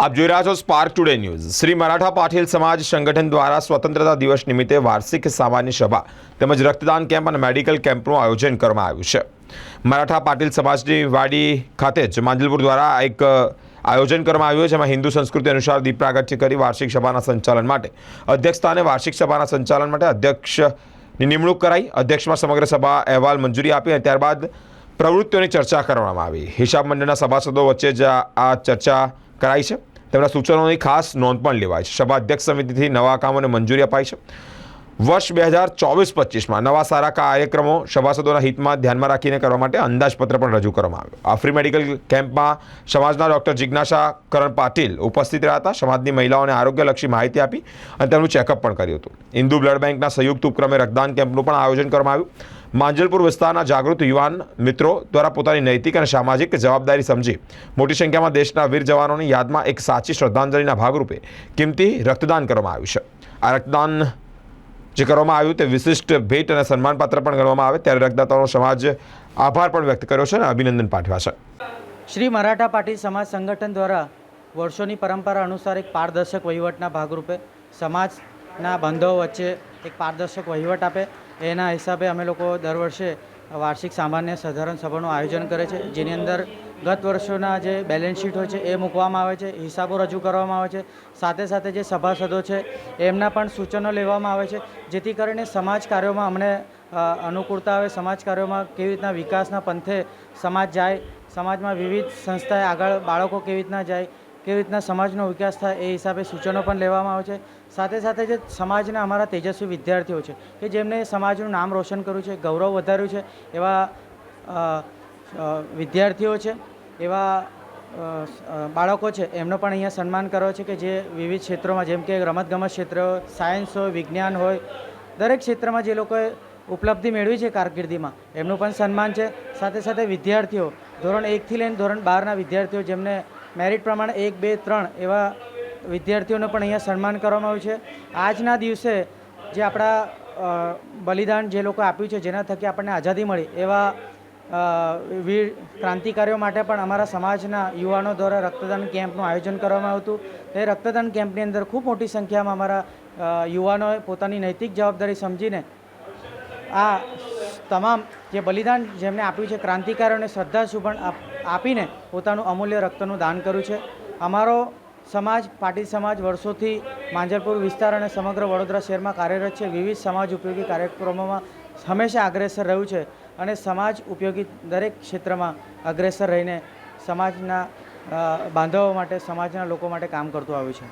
આપ જોઈ રહ્યા છો spark today news Shri Maratha Patil સમાજ સંગઠન દ્વારા સ્વતંત્રતા દિવસ નિમિત્તે વાર્ષિક સામાન્ય સભા તેમજ રક્તદાન કેમ્પ અને મેડિકલ કેમ્પનું આયોજન કરવામાં આવ્યું છે. મરાઠા પાટીલ સમાજની વાડી ખાતે જ માંજલપુર દ્વારા એક આયોજન કરવામાં આવ્યું છે. જેમાં હિન્દુ સંસ્કૃતિ અનુસાર દીપ પ્રાગટ્ય કરી વાર્ષિક સભાના સંચાલન માટે અધ્યક્ષ વાર્ષિક સભાના સંચાલન માટે અધ્યક્ષની નિમણૂક કરાઈ. અધ્યક્ષમાં સમગ્ર સભા અહેવાલ મંજૂરી આપી અને ત્યારબાદ પ્રવૃત્તિઓની ચર્ચા કરવામાં આવી. હિસાબ મંડળના સભાસદો વચ્ચે જ આ ચર્ચા કરાઈ છે. તેમના સૂચનોની ખાસ નોંધ પણ લેવાય છે. સભા અધ્યક્ષ સમિતિથી નવા કામોને મંજૂરી અપાઈ છે. વર્ષ બે હજાર ચોવીસ પચીસમાં નવા સારા કાર્યક્રમો સભાસદોના હિતમાં ધ્યાનમાં રાખીને કરવા માટે અંદાજપત્ર પણ રજૂ કરવામાં આવ્યું. આ ફ્રી મેડિકલ કેમ્પમાં સમાજના ડૉક્ટર જિજ્ઞાસા કરણ પાટીલ ઉપસ્થિત રહ્યા હતા. સમાજની મહિલાઓને આરોગ્યલક્ષી માહિતી આપી અને તેમનું ચેકઅપ પણ કર્યું હતું. હિન્દુ બ્લડ બેંકના સંયુક્ત ઉપક્રમે રક્તદાન કેમ્પનું પણ આયોજન કરવામાં આવ્યું. માંજલપુર વિસ્તારના જાગૃત યુવાન મિત્રો દ્વારા પોતાની નૈતિક અને સામાજિક જવાબદારી સમજી મોટી સંખ્યામાં દેશના વીર જવાનોની યાદમાં એક સાચી શ્રદ્ધાંજલિના ભાગરૂપે કિંમતી રક્તદાન કરવામાં આવ્યું છે. આ રક્તદાન જે કરવામાં આવ્યું તે વિશિષ્ટ ભેટ અને સન્માનપાત્ર પણ ગણવામાં આવે ત્યારે રક્તદાતાઓનો સમાજ આભાર પણ વ્યક્ત કર્યો છે અને અભિનંદન પાઠવ્યા છે. શ્રી મરાઠા પાટીલ સમાજ સંગઠન દ્વારા વર્ષોની પરંપરા અનુસાર એક પારદર્શક વહીવટના ભાગરૂપે સમાજના બંધો વચ્ચે એક પારદર્શક વહીવટ આપે એના હિસાબે અમે લોકો દર વર્ષે વાર્ષિક સામાન્ય સાધારણ સભાનું આયોજન કરે છે, જેની અંદર ગત વર્ષોના જે બેલેન્સ શીટ હોય છે એ મૂકવામાં આવે છે, હિસાબો રજૂ કરવામાં આવે છે, સાથે સાથે જે સભાસદો છે એમના પણ સૂચનો લેવામાં આવે છે, જેથી કરીને સમાજ કાર્યોમાં અમને અનુકૂળતા આવે, સમાજ કાર્યોમાં કેવી રીતના વિકાસના પંથે સમાજ જાય, સમાજમાં વિવિધ સંસ્થાએ આગળ બાળકો કેવી રીતના જાય કેવી રીતના સમાજનો વિકાસ થાય એ હિસાબે સૂચનો પણ લેવામાં આવે છે. સાથે સાથે જે સમાજના અમારા તેજસ્વી વિદ્યાર્થીઓ છે, કે જેમને સમાજનું નામ રોશન કર્યું છે, ગૌરવ વધાર્યું છે, એવા વિદ્યાર્થીઓ છે, એવા બાળકો છે, એમનો પણ અહીંયા સન્માન કરવો છે કે જે વિવિધ ક્ષેત્રોમાં, જેમ કે રમતગમત ક્ષેત્ર, સાયન્સ હોય, વિજ્ઞાન હોય, દરેક ક્ષેત્રમાં જે લોકોએ ઉપલબ્ધિ મેળવી છે કારકિર્દીમાં, એમનું પણ સન્માન છે. સાથે સાથે વિદ્યાર્થીઓ, ધોરણ એકથી લઈને ધોરણ બારના વિદ્યાર્થીઓ જેમને મેરિટ પ્રમાણે એક, બે, ત્રણ એવા વિદ્યાર્થીઓને પણ અહીંયા સન્માન કરવામાં આવ્યું છે. આજના દિવસે જે આપણા બલિદાન જે લોકો આપ્યું છે, જેના થકી આપણને આઝાદી મળી, એવા વીર ક્રાંતિકારીઓ માટે પણ અમારા સમાજના યુવાનો દ્વારા રક્તદાન કેમ્પનું આયોજન કરવામાં આવ્યું હતું. એ રક્તદાન કેમ્પની અંદર ખૂબ મોટી સંખ્યામાં અમારા યુવાનોએ પોતાની નૈતિક જવાબદારી સમજીને આ તમામ જે બલિદાન જેમણે આપ્યું છે, ક્રાંતિકારીઓને શ્રદ્ધા સુપણ આપીને પોતાનું અમૂલ્ય રક્તનું દાન કર્યું છે. અમારો સમાજ પાટીલ સમાજ વર્ષોથી માંજરપુર વિસ્તાર અને સમગ્ર વડોદરા શહેરમાં કાર્યરત છે. વિવિધ સમાજ ઉપયોગી કાર્યક્રમોમાં હંમેશા અગ્રેસર રહ્યું છે અને સમાજ ઉપયોગી દરેક ક્ષેત્રમાં અગ્રેસર રહીને સમાજના બાંધવો માટે, સમાજના લોકો માટે કામ કરતું આવ્યું છે.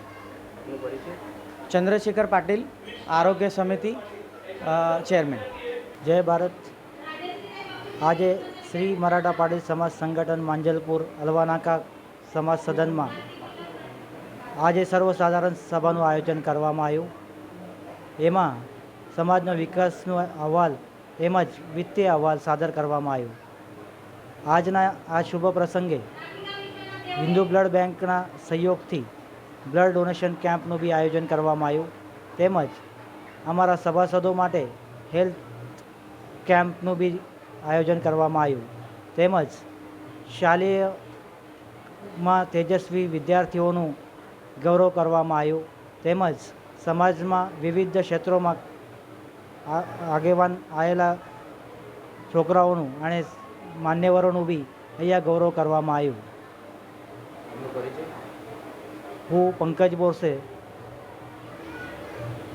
ચંદ્રશેખર પાટીલ, આરોગ્ય સમિતિ ચેરમેન. જય ભારત. આજે શ્રી મરાઠા પાટીલ સમાજ સંગઠન માંજલપુર અલવાનાકા સમાજ સદનમાં આજે સર્વસાધારણ સભાનું આયોજન કરવામાં આવ્યું. એમાં સમાજનો વિકાસનો અહેવાલ તેમજ વિત્તીય અહેવાલ સાદર કરવામાં આવ્યો. આજના આ શુભ પ્રસંગે હિન્દુ બ્લડ બેંકના સહયોગથી બ્લડ ડોનેશન કેમ્પનું બી આયોજન કરવામાં આવ્યું. તેમજ અમારા સભાસદો માટે હેલ્થ કેમ્પનું બી આયોજન કરવામાં આવ્યું. તેમજ શાલેયમાં તેજસ્વી વિદ્યાર્થીઓનું ગૌરવ કરવામાં આવ્યું. તેમજ સમાજમાં વિવિધ ક્ષેત્રોમાં આગેવાન આવેલા છોકરાઓનું અને માન્યવરોનું બી અહીંયા ગૌરવ કરવામાં આવ્યું. હું પંકજ બોરસે,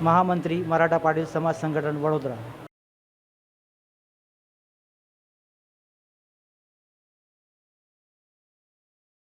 મહામંત્રી મરાઠા પાટીલ સમાજ સંગઠન વડોદરા.